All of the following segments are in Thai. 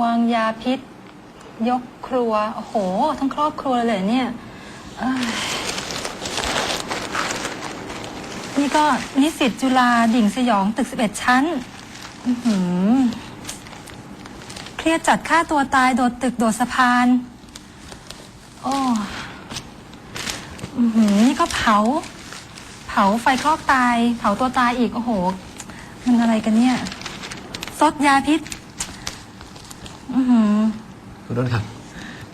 วางยาพิษ ยกครัว โอ้โห ทั้งครอบครัวเลยเนี่ยเอ้ยนี่ก็นิสิตจุฬาดิ่งสยองตึก 11 ชั้น อื้อหือเครียดจัดฆ่าตัวตายโดดตึกโดดสะพาน โอ้อื้อหือนี่ก็เผา เผาไฟคลอกตาย เผาตัวตายอีก โอ้โห มันอะไรกันเนี่ย ซดยาพิษ อือหือ คุณต้นครับ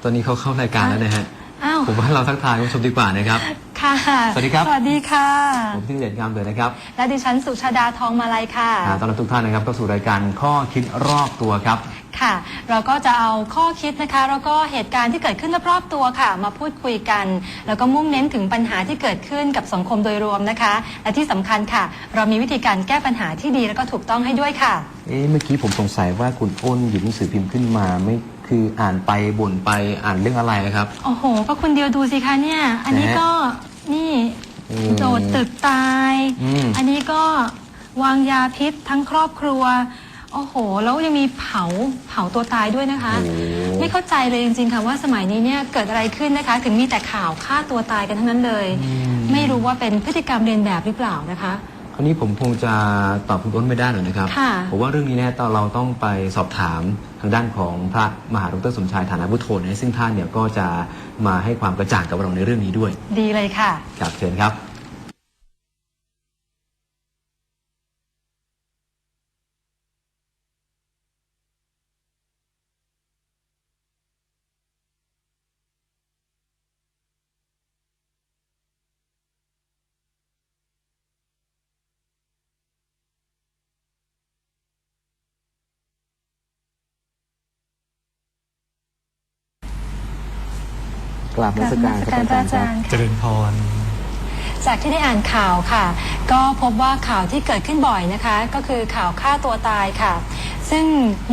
ตอนนี้เขาเข้ารายการแล้วนะฮะ อ้าว ผมว่าเราทักทายคุณผู้ชมดีกว่านะครับ ค่ะ สวัสดีครับ สวัสดีค่ะ ผมที่เด็ดงามเลยนะครับ และดิฉันสุชาดาทองมาลัยค่ะอ่าต้อนรับทุกท่านนะครับเข้าสู่รายการข้อคิดรอบตัวครับค่ะ เราก็จะเอาข้อคิดนะคะ แล้วก็เหตุการณ์ที่เกิดขึ้นรอบๆตัวค่ะ มาพูดคุยกัน แล้วก็มุ่งเน้นถึงปัญหาที่เกิดขึ้นกับสังคมโดยรวมนะคะ และที่สำคัญค่ะ เรามีวิธีการแก้ปัญหาที่ดีแล้วก็ถูกต้องให้ด้วยค่ะ เอ๊ะเมื่อกี้ผมสงสัยว่าคุณอ้นหยิบหนังสือพิมพ์ขึ้นมาไม่คืออ่านไปบ่นไปอ่านเรื่องอะไรนะครับ โอ้โห ก็คุณเดียวดูสิคะเนี่ย อันนี้ก็ นี่ อืม โดดตึกตาย อืม อันนี้ก็วางยาพิษทั้งครอบครัว โอ้โห แล้วยังมีเผาเผาตัวตายด้วยนะคะ โอ้โหไม่เข้าใจเลยจริงๆค่ะว่าสมัยนี้เนี่ยเกิดอะไรขึ้นนะคะ ถึงมีแต่ข่าวฆ่าตัวตายกันทั้งนั้นเลย ไม่รู้ว่าเป็นพฤติกรรมเรียนแบบหรือเปล่านะคะ คราวนี้ผมคงจะตอบคุณอ้นไม่ได้หรอกนะครับ ค่ะ ผมว่าเรื่องนี้เนี่ยตอนเราต้องไปสอบถามทางด้านของพระมหาดรสมชายฐานะพุทโธนะซึ่งท่านเนี่ยก็จะมาให้ความกระจ่างกับเราในเรื่องนี้ด้วยดีเลยค่ะ ครับเชิญครับ กราบนมัสการครับพระอาอาจาจารรย์ย์ครับค่ะเจริญพร จากที่ได้อ่านข่าวค่ะ ก็พบว่าข่าวที่เกิดขึ้นบ่อยนะคะ ก็คือข่าวฆ่าตัวตายค่ะ ซึ่ง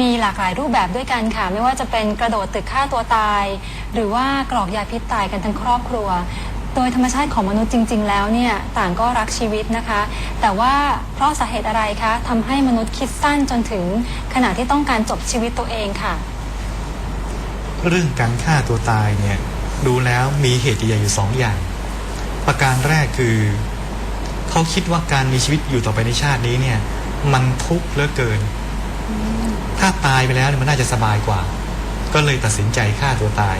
มีหลากหลายรูปแบบด้วยกันค่ะ ไม่ว่าจะเป็นกระโดดตึกฆ่าตัวตาย หรือว่ากรอกยาพิษตายกันทั้งครอบครัว โดยธรรมชาติของมนุษย์จริง ๆ แล้วเนี่ยต่างก็รักชีวิตนะคะ แต่ว่าเพราะสาเหตุอะไรคะทำให้มนุษย์คิดสั้นจนถึงขณะที่ต้องการจบชีวิตตัวเองค่ะ เรื่องการฆ่าตัวตายเนี่ย ดูแล้วมีเหตุใหญ่อยู่สองอย่าง ประการแรกคือ เขาคิดว่าการมีชีวิตอยู่ต่อไปในชาตินี้เนี่ย มันทุกข์เหลือเกิน ถ้าตายไปแล้วเนี่ยมันน่าจะสบายกว่า ก็เลยตัดสินใจฆ่าตัวตาย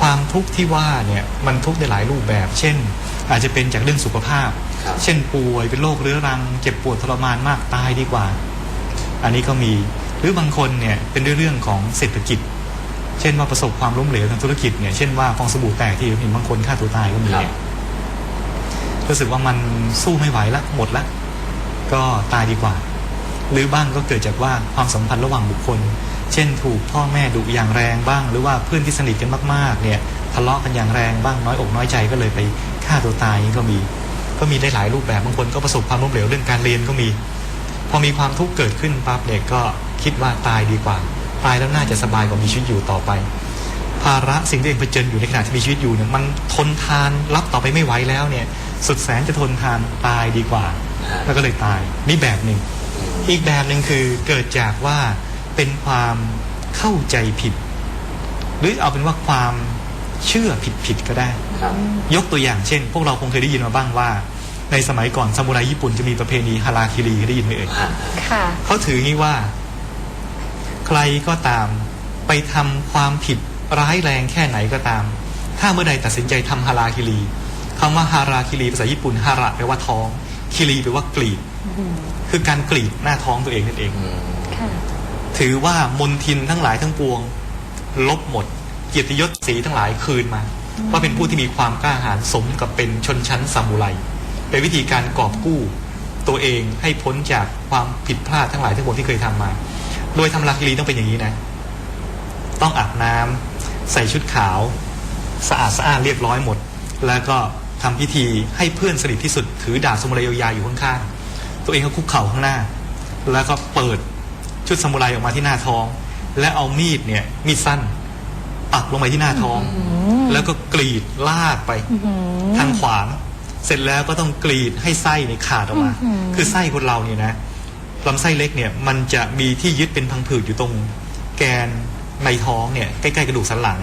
ความทุกข์ที่ว่าเนี่ยมันทุกข์ในหลายรูปแบบ เช่น อาจจะเป็นจากเรื่องสุขภาพครับเช่นป่วยเป็นโรคเรื้อรัง เจ็บปวดทรมานมากตายดีกว่า อันนี้ก็มีหรือบางคนเนี่ยเป็นด้วยเรื่องของเศรษฐกิจ เช่นว่าประสบความล้มเหลวทางธุรกิจเนี่ยเช่นว่าฟองสบู่แตกที่เห็นบางคนฆ่าตัวตายก็มีเนี่ยรู้สึกว่ามันสู้ไม่ไหวละหมดละก็ตายดีกว่า หรือบ้างก็เกิดจากว่าความสัมพันธ์ระหว่างบุคคล เช่นถูกพ่อแม่ดุอย่างแรงบ้าง หรือว่าเพื่อนที่สนิทกันมากๆ เนี่ยทะเลาะกันอย่างแรงบ้างน้อยอกน้อยใจก็เลยไปฆ่าตัวตายนี่ก็มี ก็มีได้หลายรูปแบบบางคนก็ประสบความล้มเหลวเรื่องการเรียนก็มี พอมีความทุกข์เกิดขึ้นปั๊บเนี่ยก็คิดว่าตายดีกว่า ตายแล้วน่าจะสบายกว่ามีชีวิตอยู่ต่อไป ภาระสิ่งที่ตัวเองเผชิญอยู่ในขณะที่มีชีวิตอยู่เนี่ยมันทนทานรับต่อไปไม่ไหวแล้วเนี่ย สุดแสนจะทนทานตายดีกว่า แล้วก็เลยตายนี่แบบหนึ่งอีกแบบหนึ่งคือเกิดจากว่าเป็นความเข้าใจผิด หรือเอาเป็นว่าความเชื่อผิดผิดๆก็ได้ครับยกตัวอย่างเช่น พวกเราคงเคยได้ยินมาบ้างว่า ในสมัยก่อนซามูไรญี่ปุ่นจะมีประเพณีฮาราคิรีได้ยินไหมเอ่ยค่ะเขาถืองี้ว่า ใครก็ตาม ไปทำความผิดร้ายแรงแค่ไหนก็ตาม ถ้าเมื่อใดตัดสินใจทำฮาราคิรีคำว่าฮาราคิรีภาษาญี่ปุ่นฮาระแปลว่าท้องคิรีแปลว่ากรีดคือการกรีดหน้าท้องตัวเองนั่นเองค่ะถือว่ามนทินทั้งหลายทั้งปวง ลบหมด เกียรติยศสีทั้งหลายคืนมาว่าเป็นผู้ที่มีความกล้าหาญสมกับเป็นชนชั้นซามูไรเป็นวิธีการกอบกู้ ตัวเองให้พ้นจากความผิดพลาดทั้งหลายทั้งปวงที่เคยทำมา โดยทำลักลีต้องเป็นอย่างนี้นะ ต้องอาบน้ำใส่ชุดขาว สะอาดสะอาดเรียบร้อยหมด แล้วก็ทำพิธีให้เพื่อนสนิทที่สุด ถือดาบสมุไรยาวๆอยู่ข้างๆตัวเองก็คุกเข่าข้างหน้า แล้วก็เปิดชุดสมุไรออกมาที่หน้าท้อง และเอามีดเนี่ยมีดสั้นปักลงไปที่หน้าท้อง แล้วก็กรีดลากไปทางขวาง เสร็จแล้วก็ต้องกรีดให้ไส้เนี่ยขาดออกมา คือไส้คนเราเนี่ยนะ ลำไส้เล็กเนี่ยมันจะมีที่ยึดเป็นพังผืดอยู่ตรงแกนในท้องเนี่ยใกล้ ๆ กระดูกสันหลัง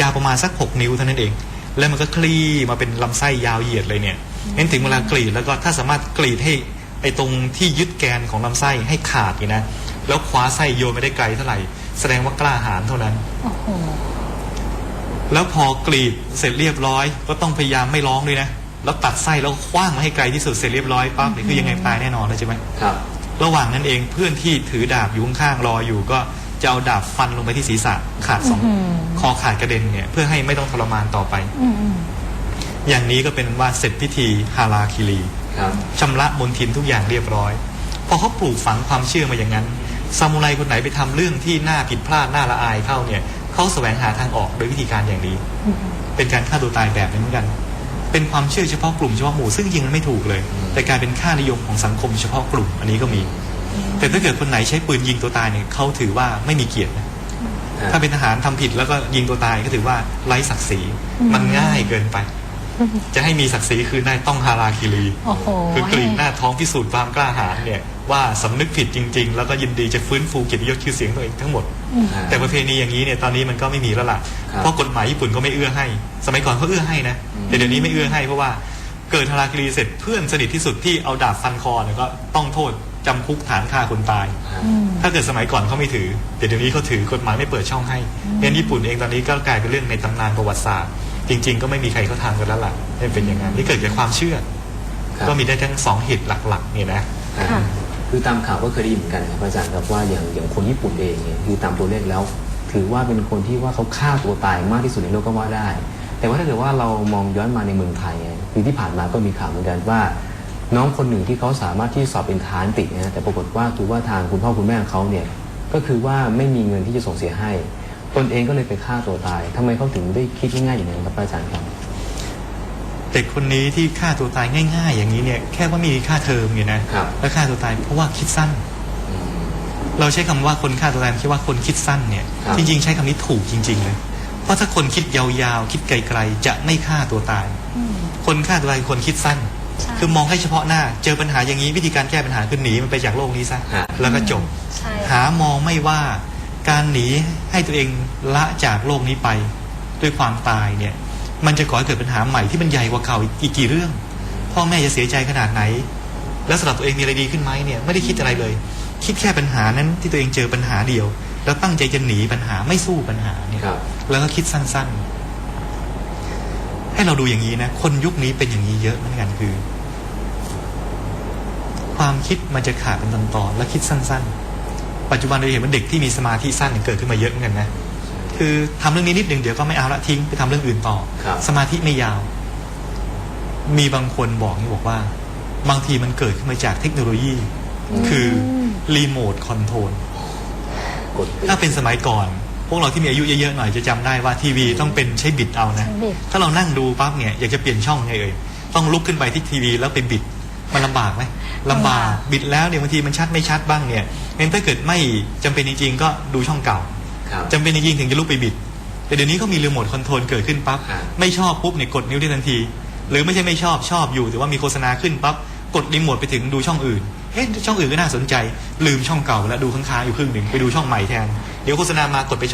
ยาวประมาณสัก 6 นิ้วเท่านั้นเอง แล้วมันก็คลี่มาเป็นลำไส้ยาวเหยียดเลยเนี่ยงั้นถึงเวลากรีดแล้วก็ถ้าสามารถกรีดให้ไอ้ตรงที่ยึดแกนของลำไส้ให้ขาดนี่นะแล้วคว้าไส้โยนไม่ได้ไกลเท่าไหร่ แสดงว่ากล้าหาญเท่านั้นโอ้โหแล้วพอกรีดเสร็จเรียบร้อย ก็ต้องพยายามไม่ร้องด้วยนะแล้วตัดไส้แล้วคว้างมาให้ไกลที่สุดเสร็จเรียบร้อยปั๊บนี่คือยังไงตายแน่นอนเลยใช่ไหมครับ ระหว่างนั้นเองเพื่อนที่ถือดาบอยู่ข้างๆรออยู่ก็จะเอาดาบฟันลงไปที่ศีรษะขาดสองอื้อหือ คอขาดกระเด็นเนี่ยเพื่อให้ไม่ต้องทรมานต่อไป อืมอืมอย่างนี้ก็เป็นว่าเสร็จพิธีฮาราคิรี ครับ ชำระมนทินทุกอย่างเรียบร้อย พอเขาปลูกฝังความเชื่อมาอย่างนั้นซามูไรคนไหนไปทำเรื่องที่น่าผิดพลาดน่าละอายเข้าเนี่ยเขาแสวงหาทางออกโดยวิธีการอย่างนี้ เป็นการฆ่าตัวตายแบบนี้เหมือนกัน เป็นความเชื่อเฉพาะกลุ่มเฉพาะหมู่ซึ่งจริงมันไม่ถูกเลย แต่กลายเป็นค่านิยมของสังคมเฉพาะกลุ่มอันนี้ก็มี แต่ถ้าเกิดคนไหนใช้ปืนยิงตัวตายเนี่ยเขาถือว่าไม่มีเกียรตินะถ้าเป็นทหารทำผิดแล้วก็ยิงตัวตายก็ถือว่าไร้ศักดิ์ศรีมันง่ายเกินไป จะให้มีศักดิ์ศรีคืนได้ต้องฮาราคิรีโอ้โหคือกรีดหน้าท้องพิสูจน์ความกล้าหาญเนี่ย ว่าสำนึกผิดจริง ๆ แล้วก็ยินดีจะฟื้นฟูเกียรติยศชื่อเสียงตัวเองทั้งหมดแต่ประเพณีอย่างนี้เนี่ยตอนนี้มันก็ไม่มีแล้วล่ะ ครับเพราะกฎหมายญี่ปุ่นก็ไม่เอื้อให้ สมัยก่อนเขาเอื้อให้นะอืม แต่เดี๋ยวนี้ไม่เอื้อให้เพราะว่าเกิดฮาราคิรีเสร็จเพื่อนสนิทที่สุดที่เอาดาบฟันคอเนี่ยก็ต้องโทษจำคุกฐานฆ่าคนตายอืมถ้าเกิดสมัยก่อนเขาไม่ถือแต่เดี๋ยวนี้เขาถือกฎหมายไม่เปิดช่องให้เน้นญี่ปุ่นเองตอนนี้ก็กลายเป็นเรื่องในตำนานประวัติศาสตร์ จริง ๆ ก็ไม่มีใครเขาทำกันแล้วล่ะให้เป็นอย่างนั้นที่เกิดจากความเชื่อ ครับก็มีได้ทั้งสองเหตุหลักๆเนี่ยนะอ่าค่ะ คือตามข่าวก็เคยได้ยินเหมือนกันครับอาจารย์ครับว่าอย่างอย่างคนญี่ปุ่นเองเนี่ยคือตามตัวเลขแล้ว ถือว่าเป็นคนที่ว่าเขาฆ่าตัวตายมากที่สุดในโลกก็ว่าได้ แต่ว่าถ้าเกิดว่าเรามองย้อนมาในเมืองไทยเนี่ยคือที่ผ่านมาก็มีข่าวเหมือนกันว่า น้องคนหนึ่งที่เขาสามารถที่สอบเป็นทารติดนะแต่ปรากฏว่าคือว่าทางคุณพ่อคุณแม่ของเขาเนี่ยก็คือว่าไม่มีเงินที่จะส่งเสียให้ ตนเองก็เลยไปฆ่าตัวตายทำไมเขาถึงได้คิดง่ายๆอย่างนั้นครับอาจารย์ครับ เด็กคนนี้ที่ฆ่าตัวตายง่าย ๆ อย่างนี้เนี่ยแค่ว่ามีค่าเทอมเนี่ยนะครับ แล้วฆ่าตัวตายเพราะว่าคิดสั้นเราใช้คำว่าคนฆ่าตัวตายไม่ใช่ว่าคนคิดสั้นเนี่ยครับ จริง ๆ ใช้คำนี้ถูกจริงๆเลยเพราะถ้าคนคิดยาวๆ คิดไกลๆ จะไม่ฆ่าตัวตาย อืม คนฆ่าตัวตายคือคนคิดสั้น ใช่ คือมองให้เฉพาะหน้า เจอปัญหาอย่างนี้วิธีการแก้ปัญหาคือหนีมันไปจากโลกนี้ซะฮะ แล้วก็จบ ใช่ หามองไม่ว่าการหนีให้ตัวเองละจากโลกนี้ไป ด้วยความตายเนี่ย มันจะก่อให้เกิดปัญหาใหม่ที่มันใหญ่กว่าเก่าอีกอีกกี่เรื่อง พ่อแม่จะเสียใจขนาดไหน แล้วสำหรับตัวเองมีอะไรดีขึ้นไหมเนี่ยไม่ได้คิดอะไรเลย คิดแค่ปัญหานั้นที่ตัวเองเจอปัญหาเดียว แล้วตั้งใจจะหนีปัญหาไม่สู้ปัญหาเนี่ยครับแล้วก็คิดสั้นๆ ให้เราดูอย่างนี้นะ คนยุคนี้เป็นอย่างนี้เยอะเหมือนกันคือ ความคิดมันจะขาดเป็นตอนๆและคิดสั้น ๆ ปัจจุบันเราเห็นว่าเด็กที่มีสมาธิสั้นเกิดขึ้นมาเยอะเหมือนกันนะ คือทำเรื่องนี้นิดหนึ่งเดี๋ยวก็ไม่เอาละทิ้งไปทำเรื่องอื่นต่อครับสมาธิไม่ยาว มีบางคนบอกนี่บอกว่า บางทีมันเกิดขึ้นมาจากเทคโนโลยี คือรีโมทคอนโทรลกดถ้าเป็นสมัยก่อน พวกเราที่มีอายุเยอะๆหน่อยจะจำได้ว่าทีวีต้องเป็นใช้บิดเอานะใช้บิดถ้าเรานั่งดูปั๊บเนี่ยอยากจะเปลี่ยนช่องไงเอ่ยต้องลุกขึ้นไปที่ทีวีแล้วไปบิดมันลำบากไหมลำบากบิดแล้วเนี่ยบางทีมันชัดไม่ชัดบ้างเนี่ยงั้นถ้าเกิดไม่จำเป็นจริงๆ ก็ดูช่องเก่า ครับจำเป็นจริงๆถึงจะลุกไปบิด แต่เดี๋ยวนี้เขามีรีโมทคอนโทรลเกิดขึ้นปั๊บครับ ไม่ชอบปุ๊บเนี่ยกดนิ้วได้ทันที หรือไม่ใช่ไม่ชอบชอบอยู่ แต่ว่ามีโฆษณาขึ้นปั๊บกดรีโมทไปถึงดูช่องอื่นเอ๊ะช่องอื่นก็น่าสนใจ ลืมช่องเก่าแล้วดูค้างๆอยู่ครึ่งหนึ่งไปดูช่องใหม่แทนเดี๋ยวโฆษณามา กดไป